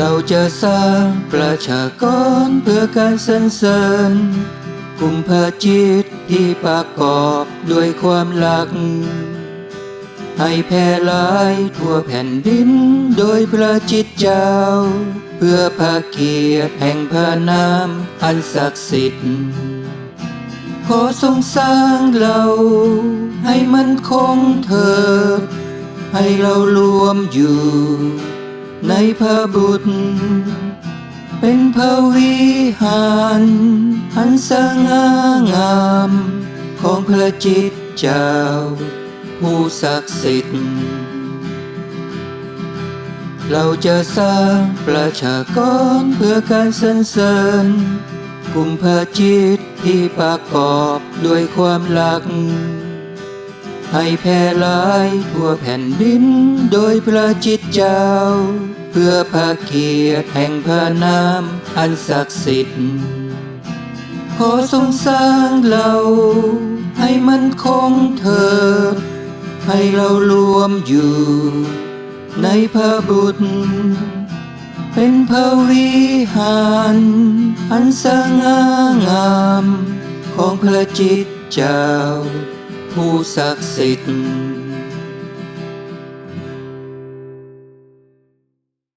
เราจะสร้างประชากรเพื่อการสรรเสริญกุมภาจิตที่ประกอบด้วยความรัก ให้แผ่หลายทั่วแผ่นดินโดยพระจิตเจ้า เพื่อพระเกียรติแห่งพระนามอันศักดิ์สิทธิ์ ขอทรงสร้างเราให้มันคงเถิดให้เรารวมอยู่ ในพระบุตร เป็นพระวิหารอันสง่างาม ของพระจิตเจ้า ผู้ศักดิ์สิทธิ์ เราจะสร้างประชากรเพื่อการสรรเสริญกุมภาจิตที่ประกอบด้วยความรัก ให้แผ่หลายทั่วแผ่นดินโดยพระจิตเจ้า เพื่อพระเกียรติแห่งพระนามอันศักดิ์สิทธิ์ขอทรงสร้างเราให้มันคงเถิดให้เรารวมอยู่ ในพระบุตร เป็นพระวิหารอันสง่างามของพระจิตเจ้า ผู้ศักดิ์สิทธิ์